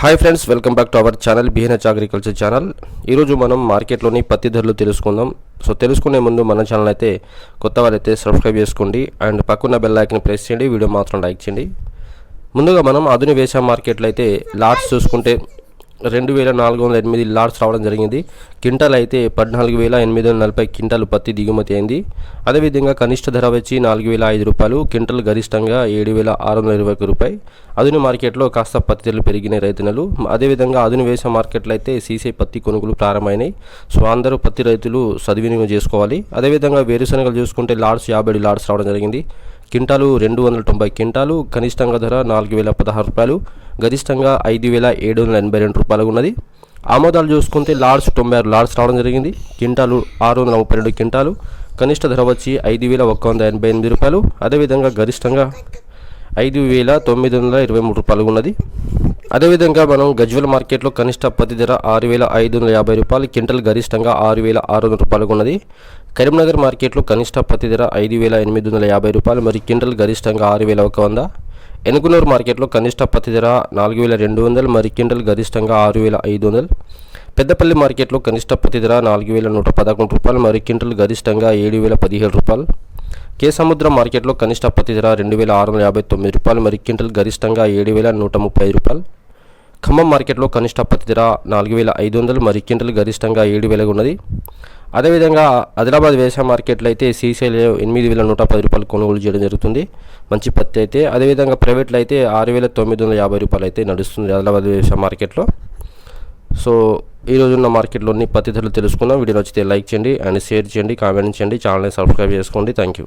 Hi friends welcome back to our channel బిహెన్హెచ్ agriculture channel ఈరోజు మనం మార్కెట్లోని పత్తి ధరలు తెలుసుకుందాం. సో తెలుసుకునే ముందు మన ఛానల్ అయితే కొత్త వాళ్ళైతే సబ్స్క్రైబ్ చేసుకోండి అండ్ పక్కన బెల్ ఐకన్ ప్రెస్ చేయండి వీడియో మాత్రం లైక్ చేయండి. ముందుగా మనం ఆధునిక వేసా మార్కెట్లో అయితే లాట్స్ చూసుకుంటే రెండు వేల నాలుగు వందల ఎనిమిది లాట్స్ రావడం జరిగింది. క్వింటాల్ అయితే పద్నాలుగు వేల ఎనిమిది వందల నలభై క్వింటాల్ పత్తి దిగుమతి అయింది. అదేవిధంగా కనిష్ట ధర వచ్చి నాలుగు వేల ఐదు రూపాయలు క్వింటల్ గరిష్టంగా ఏడు వేల ఆరు వందల ఇరవై ఒక రూపాయి. అదుని మార్కెట్లో కాస్త పత్తి ధరలు పెరిగినాయి రైతులు. అదేవిధంగా అదుని వేసే మార్కెట్లో అయితే సీసీ పత్తి కొనుగోలు ప్రారంభమైనాయి. సో అందరూ పత్తి రైతులు సద్వినియోగం చేసుకోవాలి. అదేవిధంగా వేరుశనగలు చూసుకుంటే లాడ్స్ యాభై ఏడు లాడ్స్ రావడం జరిగింది. క్వింటాలు రెండు వందల తొంభై క్వింటాలు కనిష్టంగా ధర నాలుగు వేల పదహారు రూపాయలు. గరిష్టంగా ఐదు వేల ఏడు వందల ఎనభై రెండు రూపాయలు ఉన్నది. ఆమోదాలు చూసుకుంటే లార్డ్స్ తొంభై ఆరు లార్డ్స్ రావడం జరిగింది. క్వింటాలు ఆరు వందల ముప్పై రెండు క్వింటాలు. కనిష్ట ధర వచ్చి ఐదు వేల ఒక్క వంద ఎనభై ఎనిమిది రూపాయలు. అదేవిధంగా గరిష్టంగా ఐదు వేల తొమ్మిది వందల ఇరవై మూడు రూపాయలు ఉన్నది. అదేవిధంగా మనం గజ్వల్ మార్కెట్లో కనిష్ట పత్తి ధర ఆరు వేల ఐదు వందల యాభై రూపాయలు. క్వింటల్ గరిష్టంగా ఆరు వేల ఆరు వందల రూపాయలు ఉన్నది. కరీంనగర్ మార్కెట్లో కనిష్ట పత్తి ధర ఐదు వేల ఎనిమిది వందల యాభై రూపాయలు. మరి క్వింటల్ గరిష్టంగా ఆరు వేల ఒక వంద. ఎనుగునూరు మార్కెట్లో కనిష్ట పత్తి ధర నాలుగు వేల రెండు వందలు మరి క్వింటల్ గరిష్టంగా ఆరు వేల ఐదు వందలు. పెద్దపల్లి మార్కెట్లో కనిష్ట పత్తి ధర నాలుగు వేల నూట పదకొండు రూపాయలు మరి క్వింటల్ గరిష్టంగా ఏడు వేల పదిహేడు రూపాయలు. కేసముద్రం మార్కెట్లో కనిష్ట పత్తి ధర రెండు వేల ఆరు వందల యాభై తొమ్మిది రూపాయలు మరి క్వింటల్ గరిష్టంగా ఏడు వేల నూట ముప్పై రూపాయలు. ఖమ్మం మార్కెట్లో కనిష్ట పత్తి ధర నాలుగు వేల ఐదు వందలు మరి క్వింటల్ గరిష్టంగా ఏడు వేలకు ఉన్నది. అదేవిధంగా ఆదిలాబాద్ వ్యవసాయ మార్కెట్లో అయితే సీసీలో ఎనిమిది వేల నూట పది రూపాయలు కొనుగోలు చేయడం జరుగుతుంది. మంచి పత్తి అయితే అదేవిధంగా ప్రైవేట్లో అయితే ఆరు వేల తొమ్మిది వందల యాభై రూపాయలు అయితే నడుస్తుంది ఆదిలాబాద్ వ్యవసాయ మార్కెట్లో. సో ఈ రోజున్న మార్కెట్లోని పత్తి ధరలు తెలుసుకుందాం. వీడియో నచ్చితే లైక్ చేయండి అండ్ షేర్ చేయండి కామెంట్ చేయండి ఛానల్ని సబ్స్క్రైబ్ చేసుకోండి. Thank you